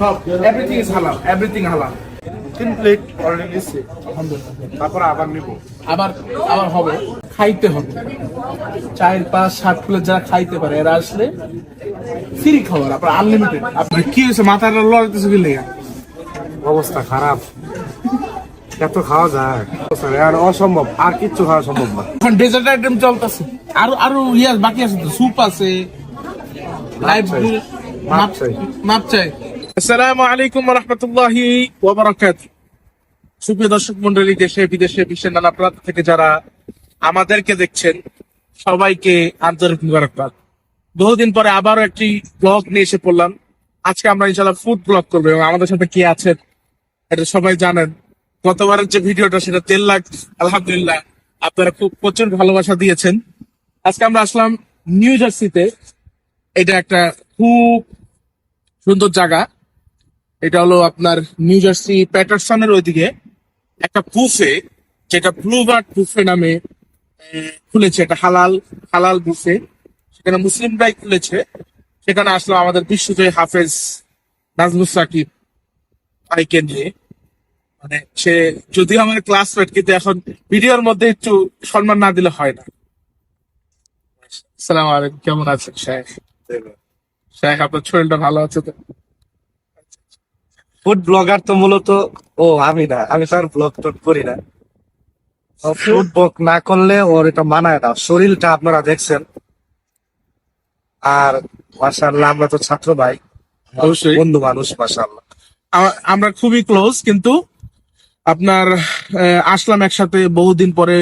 সব everything is হালাল everything হালাল তিন প্লেট অলরেডি নিচ্ছি তারপর আবার নিব। আবার আবার হবে। খাইতে হবে। চার পাঁচ সাত প্লেট যারা খাইতে পারে এরা আসলে ফ্রি খাবার আপনার আনলিমিটেড আপনার কি হয়েছে? মাথার লড়াইতেছে কি লেগে? অবস্থা খারাপ। এত খাওয়া যায়। আর অসম্ভব। আর কিচ্ছু খাওয়া সম্ভব না। এখন ডেজার্ট আইটেম চলতেছে। আরও আরও ইয়ে বাকি আছে তো। স্যুপ আছে। লাইভ মাপ চাই। মাপ চাই। আসসালামু আলাইকুম রহমতুল্লাহি ওয়াবারাকাত সুপ্রিয় দর্শক মন্ডলী, দেশে, বিদেশে, বিশ্বের নানা প্রান্ত থেকে যারা আমাদেরকে দেখছেন, সবাইকে আন্তরিক মুবারকবাদ। বহুদিন পরে আবারও একটি ব্লগ নিয়ে এসে পড়লাম। আজকে আমরা ইনশাল্লাহ ফুড ব্লগ করব এবং আমাদের সাথে কে আছেন এটা সবাই জানেন। গতবারের যে ভিডিওটা সেটা তেল লাখ আলহামদুলিল্লাহ আপনারা খুব প্রচুর ভালোবাসা দিয়েছেন। আজকে আমরা আসলাম নিউ জার্সিতে। এটা একটা খুব সুন্দর জায়গা। এটা হলো আপনার নিউ জার্সি প্যাটারসনের ওইদিকে একটা বুফে যেটা ব্লুবার্ড বুফে নামে খুলেছে এটা হালাল হালাল বুফে। সেখানে মুসলিমরাই খুলেছে। সেখানে আসলো আমাদের বিশ্বজয় হাফেজ নাজমুস সাকিব ভাইকে নিয়ে। মানে সে যদিও আমার ক্লাসমেট কিন্তু এখন ভিডিওর মধ্যে একটু সম্মান না দিলে হয় না। সালাম আলাইকুম কেমন আছেন শেখ? শেখ আপনার শরীরটা ভালো আছে তো? ফুড ব্লগার তো মূলত ও আমি না আমি আর ব্লগ টক করি না। ফুড ব্লগ না করলে ওর এটা মানায় না। শরীরটা আপনারা দেখছেন। আর মাসাল্লাহ আমরা তো ছাত্র ভাই। অবশ্যই। বন্ধু মানুষ মাসাল্লাহ আমরা খুবই ক্লোজ কিন্তু আপনার আসলাম একসাথে বহুদিন পরে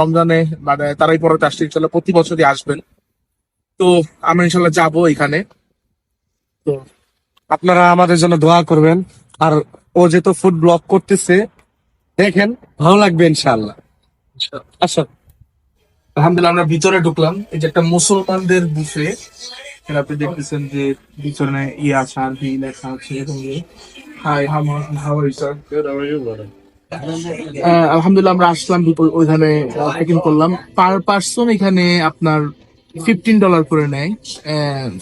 রমজানে মানে তারাই পরে আসছে। ইনশাল্লাহ প্রতি বছরই আসবেন। তো আমরা ইনশাল্লাহ যাব এখানে। তো আপনারা আমাদের জন্য দোয়া করবেন। আর ও যেহেতু ফুড ব্লগ করতেছে দেখেন ভালো লাগবে ইনশাল্লাহ আচ্ছা আলহামদুলিল্লাহ আমরা ভিতরে ঢুকলাম। এই যে একটা মুসলমানদের বুফে আপনি দেখতেছেন যে ভিতরে ইয়ে আছে আর কি লেখা আছে এরকম hi how are you ah, আলহামদুলিল্লাহ আমরা আসলাম ওইখানে চেক করলাম। পার পার্সন এখানে আপনার ফিফটিন ডলার করে নেয়।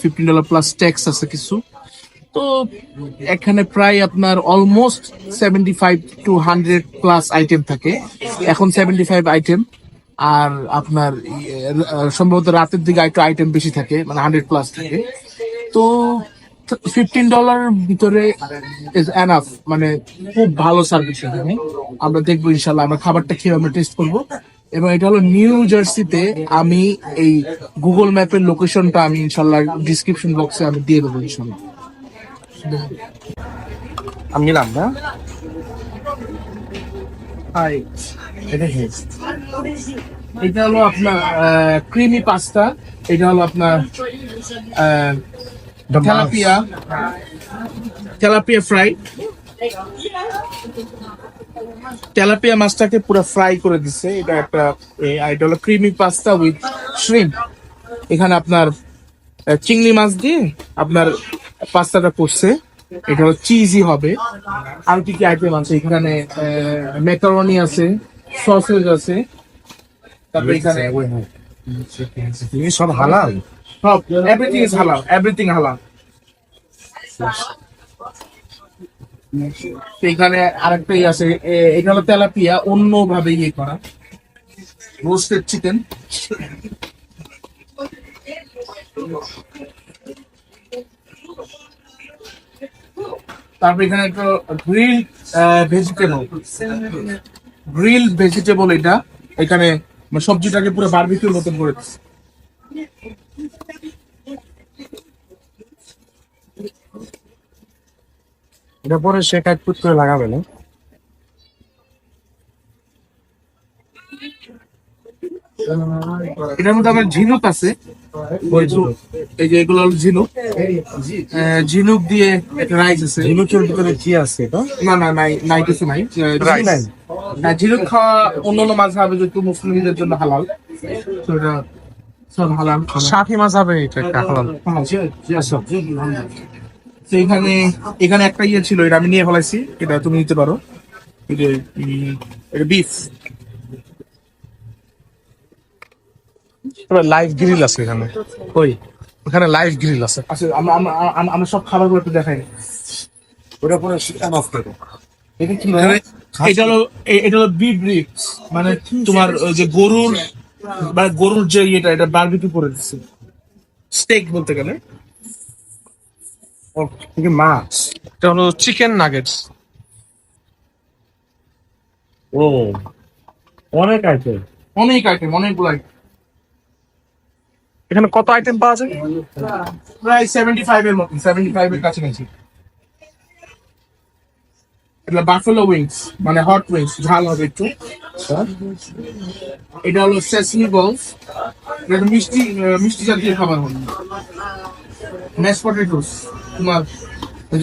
ফিফটিন ডলার প্লাস ট্যাক্স আছে কিছু। তো এখানে প্রায় আপনার almost seventy five to hundred plus item থাকে। এখন সেভেন্টি ফাইভ আইটেম আর আপনার সম্ভবত রাতের দিকে একটু আইটেম বেশি থাকে মানে হান্ড্রেড প্লাস থাকে। তো ফিফটিন ডলার ভিতরে ইজ এনাফ মানে খুব ভালো সার্ভিস এখানে আমরা দেখব ইনশাল্লাহ আমরা খাবারটা খেয়ে আমরা টেস্ট করব। এবং এটা হলো নিউ জার্সিতে আমি এই গুগল ম্যাপের লোকেশনটা আমি ইনশাল্লাহ ডিসক্রিপশন বক্সে আমি দিয়ে দেবো ইনশাল্লাহ আমি নিলাম না? এটা হলো আপনার ক্রিমি পাস্তা এটা হলো আপনার তেলাপিয়া তেলাপিয়া ফ্রাই তেলাপিয়া মাছটাকে পুরো ফ্রাই করে দিচ্ছে এটা একটা এটা হলো ক্রিমি পাস্তা উইথ শ্রিম এখানে আপনার চিংড়ি মাছ দিয়ে আপনার পাস্তাটা করছে এটা হলো চিজি হবে। আর কি কি আইটেম আছে? এখানে মেকারনি আছে সসেজ আছে। তারপরে এখানে তুমি সব হালাল। সব এভরিথিং ইজ হালাল এভরিথিং হালাল এখানে আরেকটা ইয়ে আছে এ- এটা হলো তেলাপিয়া অন্য ভাবে ইয়ে করা। রোস্টেড চিকেন তারপর এখানে একটা গ্রিল ভেজিটেবল গ্রিল ভেজিটেবল এটা, এখানে মানে সবজিটাকে পুরো বারবিকিউর মতন করে। এটা পরে সে কাজ করে লাগাবে না এটার মধ্যে আমার ঝিনুক আছে। এই যে এগুলো হলো ঝিনুক। ঝিনুক দিয়ে একটা রাইস আছে। ঝিনুকের ভিতরে কি আছে না না নাই নাই কিছু নাই? হ্যাঁ, ঝিনুক খাওয়া অন্য অন্য মাছ হবে যেহেতু মুসলিমদের জন্য হালাল। তো এটা সব হালাল সাফি মাছ হবে এটা একটা হালাল। তো এখানে এখানে একটা ইয়ে ছিল এটা আমি নিয়ে ফেলাইছি। এটা তুমি নিতে পারো। বিফ লাইভ গ্রিল আছে এখানে। কই? ওখানে লাইভ গ্রিল আছে। আচ্ছা আমরা সব খাবারগুলো একটু দেখাই। ওটা পরে অফ করে এটা কি এখানে এটা হলো এটা হলো বিফ মানে তোমার যে গরুর মানে গরুর যে ইয়েটা এটা বারবিকিউ করে দিচ্ছে। স্টেক বলতে গেলে। মাছ? এটা হলো চিকেন নাগেটস ও অনেক আইটেম অনেক আইটেম অনেকগুলো item। এখানে কত আইটেম পাওয়া যায়? প্রায় সেভেন্টি ফাইভ এর মতো সেভেন্টি ফাইভ এর কাছাকাছি। এটা বাফেলো উইংস মানে হট উইংস ঝাল হবে একটু। এটা হলো সেসমি বলস এটা মিষ্টি মিষ্টি জাতীয় খাবার হবে। ম্যাশ পটেটোস তোমার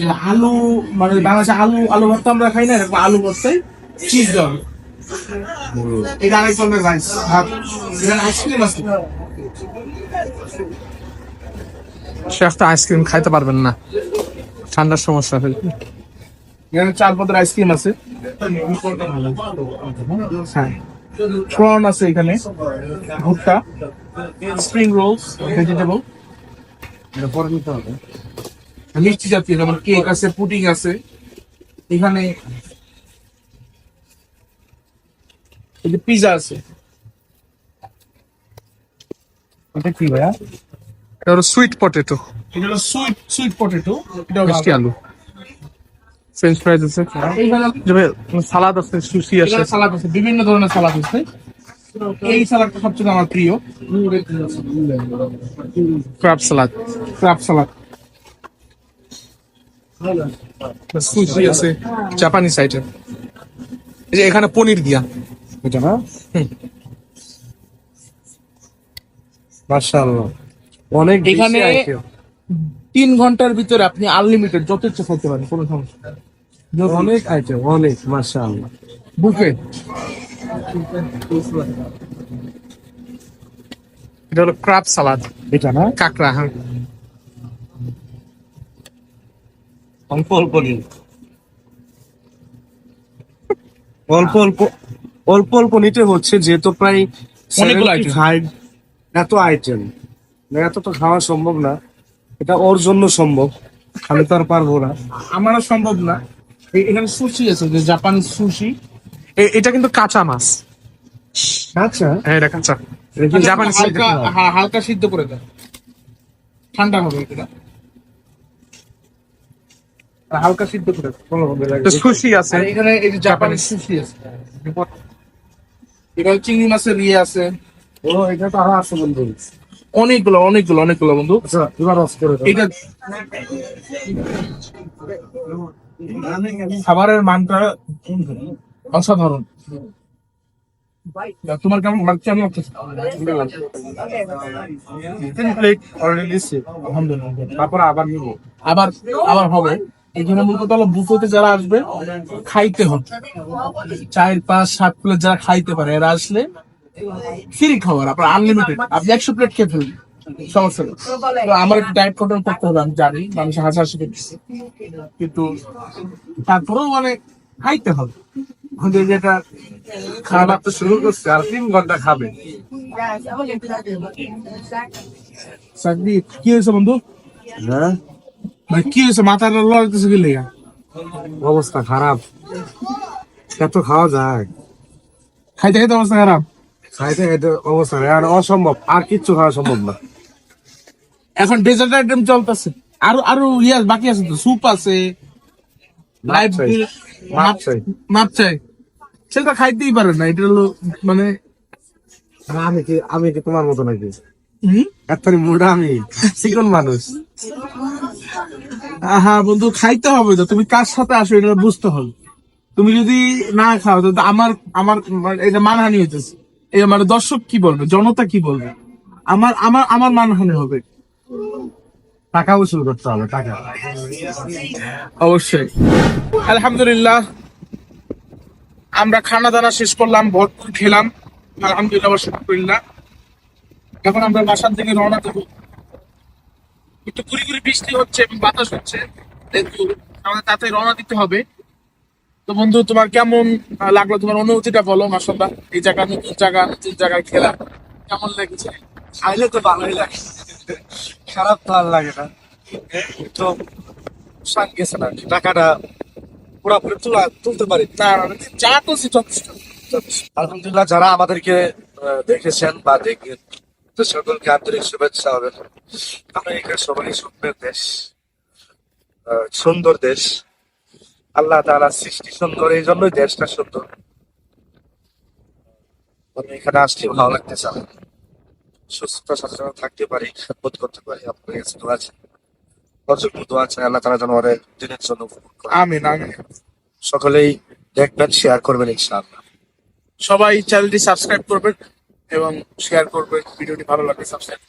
যে আলু মানে বাংলাদেশে আলু আলু ভর্তা আমরা খাই না এরকম আলু ভর্তায় চিজ দেওয়া এটা আরেক ধরনের রাইস ভাত। এখানে আইসক্রিম আছে। শেফ তো আইসক্রিম খাইতে পারবেন না। ঠান্ডার সমস্যা। এখানে চার পদের আইসক্রিম আছে। হ্যাঁ। প্রন আছে এখানে। ভুট্টা। Spring rolls, vegetable. এটা পরে নিতে হবে। মিষ্টি জাতীয়, যেমন কেক আছে, পুডিং আছে। এখানে পিজা আছে। এটা কি ভাইয়া? এটা হলো সুইট পটেটো এটা হলো সুইট সুইট পটেটো এটা মিষ্টি আলু। ফ্রেঞ্চ ফ্রাইজ আছে। সালাদ আছে সুশি আছে। এখানে সালাদ আছে বিভিন্ন ধরনের সালাদ আছে। এই সালাদটা সবচেয়ে আমার প্রিয়। Crab salad crab salad sushi আছে জাপানিজ আইটেম এই যে এখানে পনির দিয়া। এটা না? মাশাআল্লাহ। অনেক এখানে তিন ঘণ্টার ভিতরে আপনি আনলিমিটেড যত ইচ্ছা খাইতে পারেন কোনো সমস্যা অনেক আইটেম অনেক মাশাআল্লাহ। বুফে। এটা হলো ক্রাব সালাদ। এটা না? কাঁকড়া হ্যাঁ। অল্প অল্প নিন। অল্প অল্প অল্প অল্প নিতে হচ্ছে যেহেতু প্রায় অনেকগুলো item। 75 এত আইটেম এত তো খাওয়া সম্ভব না। এটা ওর জন্য সম্ভব আমি তো আর পারব না। আমারও সম্ভব না। এখানে সুশি আছে যে জাপান সুশি। এটা কিন্তু কাঁচা মাছ। আচ্ছা হ্যাঁ এটা কাঁচা। জাপানি হালকা হালকা সিদ্ধ করে দেয় ঠান্ডা হবে এটা। হালকা সিদ্ধ করে। সুশি আছে। এখানে এই যে জাপানি সুশি আছে। এখানে চিংড়ি মাছের ইয়ে আছে। ও এটা তো আরও আছে বন্ধু। অনেকগুলো অনেকগুলো অনেকগুলো বন্ধু। আচ্ছা এবার অফ করে এটা খাবারের মানটা অসাধারণ। তোমার কেমন মানে কেমন লাগতেছে তিন প্লেট অলরেডি আলহামদুলিল্লাহ। তারপর আবার নিবো। আবার আবার হবে। এখানে মূলত হলো বুফেতে যারা আসবে খাইতে হবে। চার পাঁচ সাত প্লেট যারা খাইতে পারে এরা আসলে ফ্রি খাবার আপনার আনলিমিটেড আপনি একশো প্লেট খেয়ে ফেলবেন সমস্যা নেই। তো আমার একটু ডায়েট কন্ট্রোল করতে হবে আমি জানি মানুষ হাসাহাসি করতেছে। কিন্তু তারপরেও মানে খাইতে হবে। যেটা খাবার তো শুরু করছে আর তিন ঘণ্টা খাবে চাকরি কি হয়েছে বন্ধু? হ্যাঁ মানে কি হয়েছে? মাথার লড়াইতেছে কি লেগা? অবস্থা খারাপ। এত খাওয়া যায়। খাইতে খাইতে অবস্থা খারাপ? খাইতে খাইতে অবস্থা আর অসম্ভব আর কিচ্ছু খাওয়া সম্ভব না। এখন ডেজার্ট আইটেম চলতেছে। আরও আরও বাকি আছে তো স্যুপ আছে মাপ চাই। সেটা খাইতেই পারে না এটা হলো মানে আমি কি আমি কি তোমার মতো নাকি? এতনি মুডা আমি চিকন মানুষ। আহা বন্ধু খাইতে হবে তো তুমি কার সাথে আসো এটা বুঝতে হবে। তুমি যদি না খাও তো আমার আমার এটা মানহানি হইতেছে। মানে দর্শক কি বলবে? জনতা কি বলবে? আমার আমার আমার মানহানি হবে। টাকা উসুল করতে হবে, টাকা। অবশ্যই। আলহামদুলিল্লাহ, আমরা খানা দানা শেষ করলাম ভরপুর খেলাম। আলহামদুলিল্লাহ আলহামদুলিল্লাহ। এখন আমরা বাসার দিকে রওনা দেবো। একটু গুড়ি গুড়ি বৃষ্টি হচ্ছে এবং বাতাস হচ্ছে। আমাদের তাতে রওনা দিতে হবে। তো বন্ধু তোমার কেমন লাগল তোমার অনুভূতিটা বলো মাসাল্লাহ এই জায়গা নতুন জায়গা নতুন জায়গায় খেলা কেমন লেগেছে? খাইলে তো ভালোই লাগে। খারাপ তো আর লাগে না। তো শাক গেছে না। টাকাটা পুরোপুরি তুলা তুলতে পারি। না যা যথেষ্ট আলহামদুলিল্লাহ যারা আমাদেরকে দেখেছেন বা দেখবেন তো সকলকে আন্তরিক শুভেচ্ছা হবে। আমেরিকা সবাই সুন্দর দেশ সুন্দর দেশ। আল্লাহ তাআলা সৃষ্টি সুন্দর এই জন্যই দেশটা সুন্দর। এখানে আসতে ভালো লাগতেছে আমার। সুস্থতা সচেতন থাকতে পারি বোধ করতে পারি আপনার কাছে দোয়া আছে। অযোগ্য দোয়া আছে আল্লাহ তারা যেন আমাদের দিনের জন্য। আমিন আমিন। সকলেই দেখবেন শেয়ার করবেন ইনশাআল্লাহ। সবাই চ্যানেলটি সাবস্ক্রাইব করবেন এবং শেয়ার করবেন। ভিডিওটি ভালো লাগলে সাবস্ক্রাইব